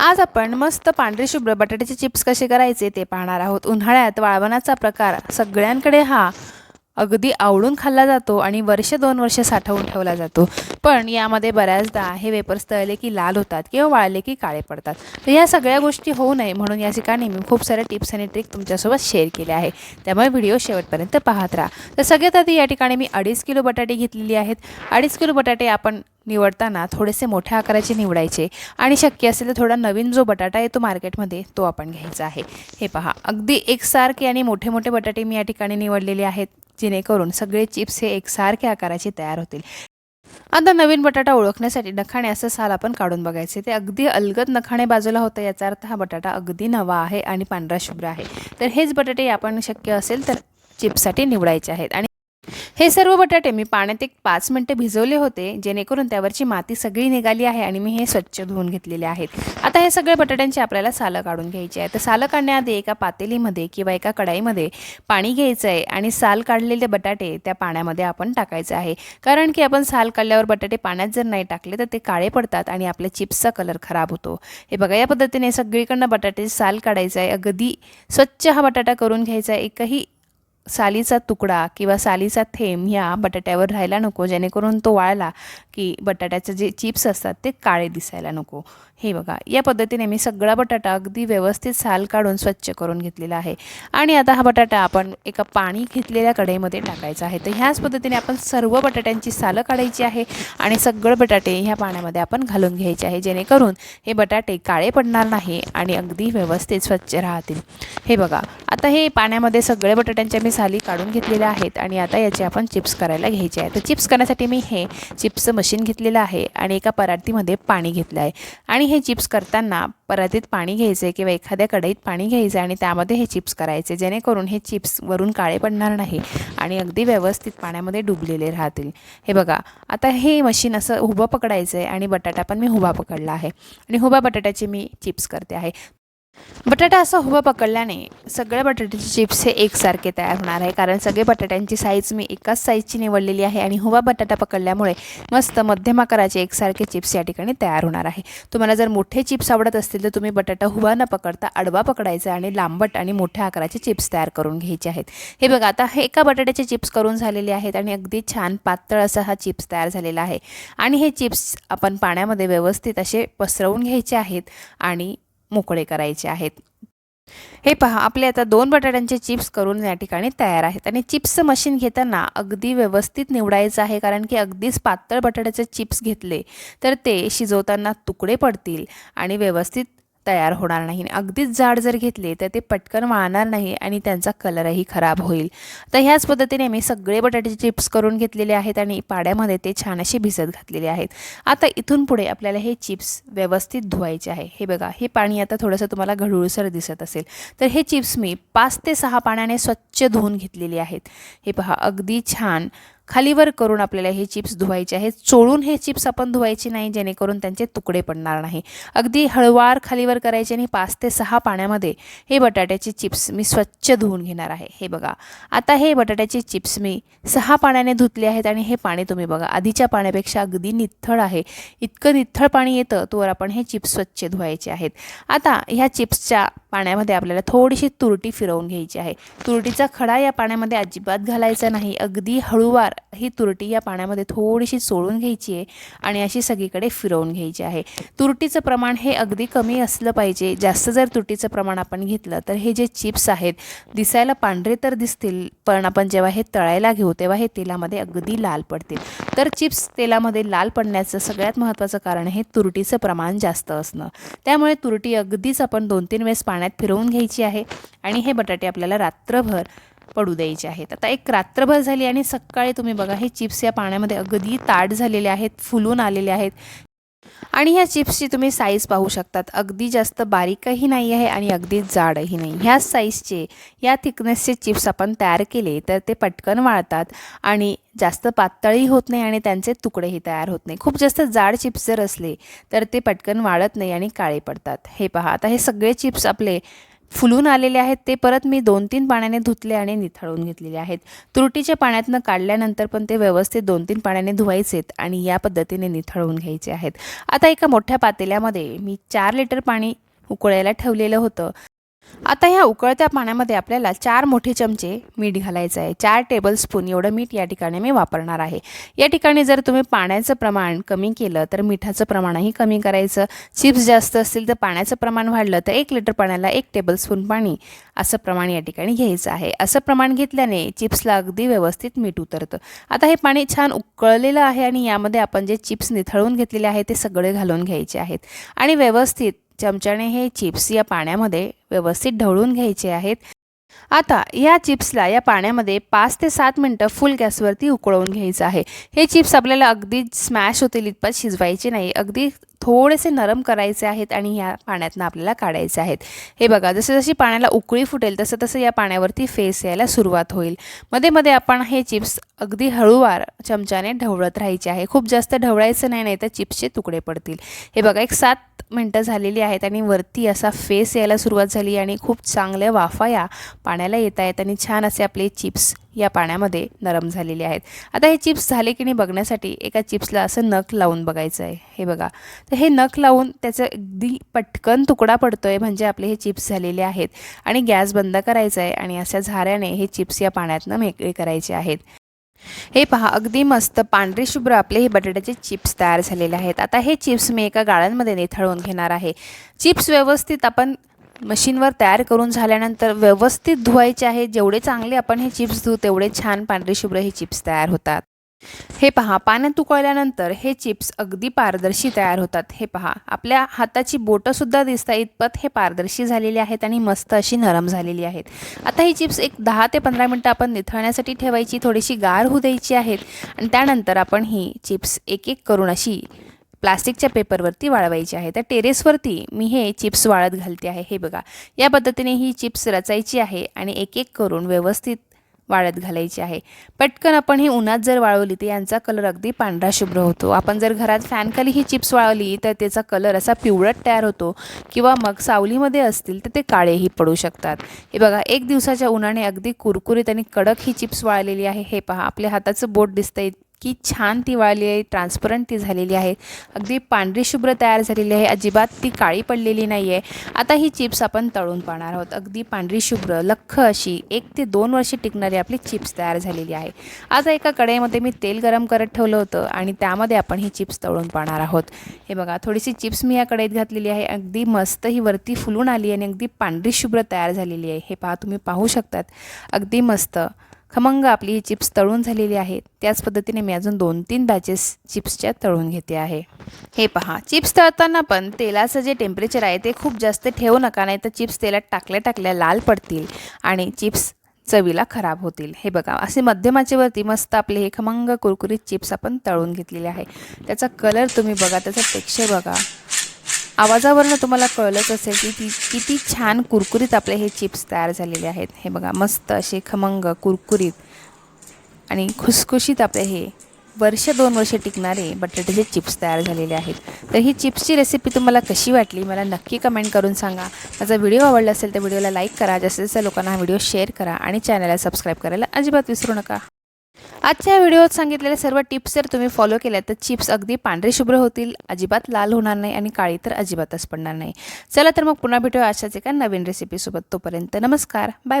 आज आपण मस्त पांढरे शुभ्र बटाट्याचे चिप्स कसे करायचे ते पाहणार आहोत. उन्हाळ्यात वाळवणाचा प्रकार सगळ्यांकडे हा. अगदी आवडून खाल्ला जातो आणि वर्ष दोन वर्ष साठवून ठेवला जातो. पण यामध्ये बऱ्याचदा हे वेपर्स तळले की लाल होतात किंवा वाळले की काळे पडतात. तर या सगळ्या गोष्टी होऊ नये म्हणून या ठिकाणी मी खूप साऱ्या टिप्स आणि ट्रिक तुमच्यासोबत शेअर केल्या आहे. त्यामुळे व्हिडिओ शेवटपर्यंत पाहत राहा. तर सगळ्यात आधी या ठिकाणी मी अडीच किलो बटाटे घेतलेली आहेत. अडीच किलो बटाटे आपण निवडताना थोडेसे मोठ्या आकाराचे निवडायचे आणि शक्य असेल तर थोडा नवीन जो बटाटा येतो मार्केटमध्ये तो आपण घ्यायचा आहे. हे पहा. अगदी एकसारखे आणि मोठे मोठे बटाटे मी या ठिकाणी निवडलेले आहेत. जेणेकरून सगळे चिप्स हे एकसारख्या आकाराचे तयार होतील. आता नवीन बटाटा ओळखण्यासाठी नखाणे असं साल आपण काढून बघायचे. ते अगदी अलगद नखाणे बाजूला होतं याचा अर्थ हा बटाटा अगदी नवा आहे आणि पांढरा शुभ्र आहे. तर हेच बटाटे आपण शक्य असेल तर चिप्ससाठी निवडायचे आहेत. आणि हे सर्व बटाटे मी पाण्यात एक पाच मिनटं भिजवले होते जेणेकरून त्यावरची माती सगळी निघाली आहे आणि मी हे स्वच्छ धुवून घेतलेले आहेत. आता हे सगळे बटाट्यांची आपल्याला सालं काढून घ्यायची आहे तर सालं काढण्याआधी एका पातेलीमध्ये किंवा एका कढाईमध्ये पाणी घ्यायचं आहे आणि साल काढलेले बटाटे त्या पाण्यामध्ये आपण टाकायचं आहे. कारण की आपण साल काढल्यावर बटाटे पाण्यात जर नाही टाकले तर ते काळे पडतात आणि आपल्या चिप्सचा कलर खराब होतो. हे बघा या पद्धतीने सगळीकडनं बटाट्याची साल काढायचं आहे. अगदी स्वच्छ हा बटाटा करून घ्यायचा आहे. एकही सालीचा तुकडा किंवा सालीचा थेंब ह्या बटाट्यावर राहायला नको जेणेकरून तो वाळला की बटाट्याचे जे चिप्स असतात ते काळे दिसायला नको. हे बघा या पद्धतीने मी सगळा बटाटा अगदी व्यवस्थित साल काढून स्वच्छ करून घेतलेला आहे. आणि आता हा बटाटा आपण एका पाणी घेतलेल्या कढईमध्ये टाकायचा आहे. तर ह्याच पद्धतीने आपण सर्व बटाट्यांची सालं काढायची आहे आणि सगळं बटाटे ह्या पाण्यामध्ये आपण घालून घ्यायचे आहे जेणेकरून हे बटाटे काळे पडणार नाही आणि अगदी व्यवस्थित स्वच्छ राहतील. हे बघा आता हे पाण्यामध्ये सगळे बटाट्यांच्या मी साली काढून घेतलेल्या आहेत आणि आता याचे आपण चिप्स करायला घ्यायचे आहे. तर चिप्स करण्यासाठी मी हे चिप्सचं मशीन घेतलेलं आहे आणि एका परातीमध्ये पाणी घेतलं आहे. आणि हे चिप्स करताना परातीत पाणी घ्यायचे किंवा एखाद्या कढईत पाणी घ्यायचं आणि त्यामध्ये हे चिप्स करायचे जेणेकरून हे चिप्स वरून काळे पडणार नाही आणि अगदी व्यवस्थित पाण्यामध्ये डुबलेले राहतील. हे बघा आता हे मशीन असं हुबं पकडायचं आहे आणि बटाटा पण मी हुबा पकडला आहे. आणि हुबा बटाट्याचे मी चिप्स करते आहे. बटाटा असा हुवा पकडल्याने सगळ्या बटाट्याचे चिप्स हे एकसारखे तयार होणार आहे. कारण सगळे बटाट्यांची साईज मी एकाच साईजची निवडलेली आहे आणि हुबा बटाटा पकडल्यामुळे मस्त मध्यम आकाराचे एकसारखे चिप्स या ठिकाणी तयार होणार आहे. तुम्हाला जर मोठे चिप्स आवडत असतील तर तुम्ही बटाटा हुबा न पकडता आडवा पकडायचा आणि लांबट आणि मोठ्या आकाराचे चिप्स तयार करून घ्यायचे आहेत. हे बघा आता हे एका बटाट्याचे चिप्स करून झालेले आहेत आणि अगदी छान पातळ असा हा चिप्स तयार झालेला आहे. आणि हे चिप्स आपण पाण्यामध्ये व्यवस्थित असे पसरवून घ्यायचे आहेत आणि मोकळे करायचे आहेत. हे पहा आपले आता दोन बटाट्यांचे चिप्स करून या ठिकाणी तयार आहेत आणि चिप्सचं मशीन घेताना अगदी व्यवस्थित निवडायचं आहे कारण की अगदीच पातळ बटाट्याचे चिप्स घेतले तर ते शिजवताना तुकडे पडतील आणि व्यवस्थित तयार होणार नाही. अगदीच जाड जर घेतले तर ते पटकन वाळणार नाही आणि त्यांचा कलरही खराब होईल. तर ह्याच पद्धतीने मी सगळे बटाट्याचे चिप्स करून घेतलेले आहेत आणि पाड्यामध्ये ते छान असे भिजत घातलेले आहेत. आता इथून पुढे आपल्याला हे चिप्स व्यवस्थित धुवायचे आहे. हे बघा हे पाणी आता थोडंसं तुम्हाला गढूळसर दिसत असेल. तर हे चिप्स मी पाच ते सहा पाण्याने स्वच्छ धुवून घेतलेली आहेत. हे पहा अगदी छान खालीवर करून आपल्याला हे चिप्स धुवायचे आहेत. चोळून हे चिप्स आपण धुवायचे नाही जेणेकरून त्यांचे तुकडे पडणार नाही. अगदी हळवार खालीवर करायचे आणि पाच ते सहा पाण्यामध्ये हे बटाट्याचे चिप्स मी स्वच्छ धुवून घेणार आहे. हे बघा. आता हे बटाट्याचे चिप्स मी सहा पाण्याने धुतले आहेत आणि हे पाणी तुम्ही बघा. आधीच्या पाण्यापेक्षा अगदी निथळ आहे. इतकं निथळ पाणी येतं तोवर आपण हे चिप्स स्वच्छ धुवायचे आहेत. आता ह्या चिप्सच्या पाण्यामध्ये आपल्याला थोडीशी तुरटी फिरवून घ्यायची आहे. तुरटीचा खडा या पाण्यामध्ये अजिबात घालायचा नाही. अगदी हळूवार ही तुरटी या पाण्यामध्ये थोडीशी सोडून घ्यायची आहे आणि अशी सगळीकडे फिरवून घ्यायची आहे. तुरटीचं प्रमाण हे अगदी कमी असलं पाहिजे. जास्त जर तुरटीचं प्रमाण आपण घेतलं तर हे जे चिप्स आहेत दिसायला पांढरे तर दिसतील पण आपण जेव्हा हे तळायला घेऊ तेव्हा हे तेलामध्ये अगदी लाल पडतील. तर चिप्स तेलामध्ये लाल पडण्याचं सगळ्यात महत्त्वाचं कारण हे तुरटीचं प्रमाण जास्त असणं. त्यामुळे तुरटी अगदीच आपण दोन तीन वेळेस पाण्यात फिरवून घ्यायची आहे आणि हे बटाटे आपल्याला रात्रभर पडू द्यायचे आहेत. आता एक रात्रभर झाली आणि सकाळी तुम्ही बघा हे चिप्स या पाण्यामध्ये अगदी ताट झालेले आहेत फुलून आलेले आहेत. आणि ह्या चिप्सची तुम्ही साईज पाहू शकतात. अगदी जास्त बारीकही नाही आहे आणि अगदी जाडही नाही. ह्या साईजचे या थिकनेसचे चिप्स आपण तयार केले तर ते पटकन वाळतात आणि जास्त पातळही होत नाही आणि त्यांचे तुकडेही तयार होत नाही. खूप जास्त जाड चिप्स जर असले तर ते पटकन वाळत नाही आणि काळे पडतात. हे पहा आता हे सगळे चिप्स आपले फुलून आलेले आहेत ते परत मी दोन तीन पाण्याने धुतले आणि निथळून घेतलेले आहेत. तुरटीच्या पाण्यातनं काढल्यानंतर पण ते व्यवस्थित दोन तीन पाण्याने धुवायचेत आणि या पद्धतीने निथळून घ्यायचे आहेत. आता एका मोठ्या पातेल्यामध्ये मी चार लिटर पाणी उकळायला ठेवलेलं होतं. आता ह्या उकळत्या पाण्यामध्ये आपल्याला चार मोठे चमचे मीठ घालायचं आहे. चार टेबलस्पून एवढं मीठ या ठिकाणी मी वापरणार आहे. या ठिकाणी जर तुम्ही पाण्याचं प्रमाण कमी केलं तर मिठाचं प्रमाणही कमी करायचं. चिप्स जास्त असतील तर पाण्याचं प्रमाण वाढलं तर एक लिटर पाण्याला एक टेबलस्पून पाणी असं प्रमाण या ठिकाणी घ्यायचं आहे. असं प्रमाण घेतल्याने चिप्सला अगदी व्यवस्थित मीठ उतरतं. आता हे पाणी छान उकळलेलं आहे आणि यामध्ये आपण जे चिप्स निथळून घेतलेले आहे ते सगळे घालून घ्यायचे आहेत. आणि व्यवस्थित चमच्याने हे चिप्स या पाण्यामध्ये व्यवस्थित ढवळून घ्यायचे आहेत. आता या चिप्सला या पाण्यामध्ये पाच ते सात मिनटं फुल गॅसवरती उकळवून घ्यायचं आहे. हे चिप्स आपल्याला अगदी स्मॅश होतील इतपत शिजवायचे नाही. अगदी थोडेसे नरम करायचे आहेत आणि ह्या पाण्यातनं आपल्याला काढायचे आहेत. हे बघा जसे जशी पाण्याला उकळी फुटेल तसं तसं या पाण्यावरती फेस यायला सुरुवात होईल. मध्ये मध्ये आपण हे चिप्स अगदी हळूवार चमच्याने ढवळत राहायचे आहे. खूप जास्त ढवळायचं नाही नाही तर चिप्सचे तुकडे पडतील. हे बघा एक सात मिनटं झालेली आहेत आणि वरती असा फेस यायला सुरुवात झाली आणि खूप चांगल्या वाफा या पाण्याला येत आहेत आणि छान असे आपले चिप्स या पाण्यामध्ये नरम झालेले आहेत. आता हे चिप्स झाले की नाही बघण्यासाठी एका चिप्सला असं नख लावून बघायचं आहे. हे बघा. तर हे नख लावून त्याचं अगदी पटकन तुकडा पडतो आहे म्हणजे आपले हे चिप्स झालेले आहेत आणि गॅस बंद करायचा आहे आणि अशा झाऱ्याने हे चिप्स या पाण्यातनं वेगळे करायचे आहेत. हे पहा अगदी मस्त पांढरे शुभ्र आपले हे बटाट्याचे चिप्स तयार झालेले आहेत. आता हे चिप्स मी एका गाळ्यांमध्ये निथळून घेणार आहे. चिप्स व्यवस्थित आपण मशीनवर तयार करून झाल्यानंतर व्यवस्थित धुवायचे आहे. जेवढे चांगले आपण हे चिप्स धुऊ तेवढे छान पांढरे शुभ्र हे चिप्स तयार होतात. हे पहा पाण्यात उकळल्यानंतर हे चिप्स अगदी पारदर्शी तयार होतात. हे पहा आपल्या हाताची बोटंसुद्धा दिसता इतपत हे पारदर्शी झालेली आहेत आणि मस्त अशी नरम झालेली आहेत. आता ही चिप्स एक दहा ते पंधरा मिनटं आपण निथळण्यासाठी ठेवायची थोडीशी गार होऊ द्यायची आहेत आणि त्यानंतर आपण ही चिप्स एक एक करून अशी प्लास्टिकच्या पेपरवरती वाळवायची आहे. तर टेरेसवरती मी हे चिप्स वाळत घालते आहे. हे बघा. या पद्धतीने ही चिप्स रचायची आहे आणि एक एक करून व्यवस्थित वाळत घालायची आहे. पटकन आपण ही उन्हात जर वाळवली तर यांचा कलर अगदी पांढरा शुभ्र होतो. आपण जर घरात फॅनखाली ही चिप्स वाळवली तर त्याचा कलर असा पिवळट तयार होतो किंवा मग सावलीमध्ये असतील तर ते काळेही पडू शकतात. हे बघा एक दिवसाच्या उन्हाने अगदी कुरकुरीत आणि कडक ही चिप्स वाळलेली आहे. हे पहा आपल्या हाताचं बोट दिसतंय. की छान ती वाळली आहे ट्रान्सपरंट ती झालेली आहे. अगदी पांढरी शुभ्र तयार झालेली आहे अजिबात ती काळी पडलेली नाही आहे आता ही चिप्स आपण तळून पाहणार आहोत. अगदी पांढरी शुभ्र लख्ख अशी एक ते दोन वर्षे टिकणारी आपली चिप्स तयार झालेली आहे. आता एका कढईमध्ये मी तेल गरम करत ठेवलं होतं आणि त्यामध्ये आपण ही चिप्स तळून पाहणार आहोत. हे बघा थोडीशी चिप्स मी या कढईत घातलेली आहे. अगदी मस्त ही वरती फुलून आली आणि अगदी पांढरी शुभ्र तयार झालेली आहे. हे पहा तुम्ही पाहू शकतात. अगदी मस्त. खमंग आपली ही चिप्स तळून झालेली आहे त्याच पद्धतीने मी अजून दोन तीन बॅचेस चिप्सच्या तळून घेते आहे. हे पहा चिप्स तळताना पण तेलाचं जे टेम्परेचर आहे ते खूप जास्त ठेवू नका नाही तर चिप्स तेलात टाकल्या टाकल्या लाल पडतील आणि चिप्स चवीला खराब होतील. हे बघा असे मध्यमाचेवरती मस्त आपले हे खमंग कुरकुरीत चिप्स आपण तळून घेतलेले आहे. त्याचा कलर तुम्ही बघा त्याचा टेक्स्चर बघा. आवाजावरनं तुम्हाला कळलंच असेल की ती किती छान कुरकुरीत आपले हे चिप्स तयार झालेले आहेत. हे बघा मस्त असे खमंग कुरकुरीत आणि खुसखुशीत आपले हे वर्ष दोन वर्ष टिकणारे बटाट्याचे चिप्स तयार झालेले आहेत. तर ही चिप्सची रेसिपी तुम्हाला कशी वाटली? मला नक्की कमेंट करून सांगा. माझा व्हिडिओ आवडला असेल तर व्हिडिओला लाईक करा. जास्तीत जास्त लोकांना हा व्हिडिओ शेअर करा आणि चॅनलला सबस्क्राईब करायला अजिबात विसरू नका. आजच्या व्हिडिओत सांगितलेल्या सर्व टिप्स जर तुम्ही फॉलो केल्या तर चिप्स अगदी पांढरे शुभ्र होतील अजिबात लाल होणार नाही आणि काळी तर अजिबातच पडणार नाही. चला तर मग पुन्हा भेटूया अशाच एका नवीन रेसिपीसोबत तोपर्यंत नमस्कार बाय बाय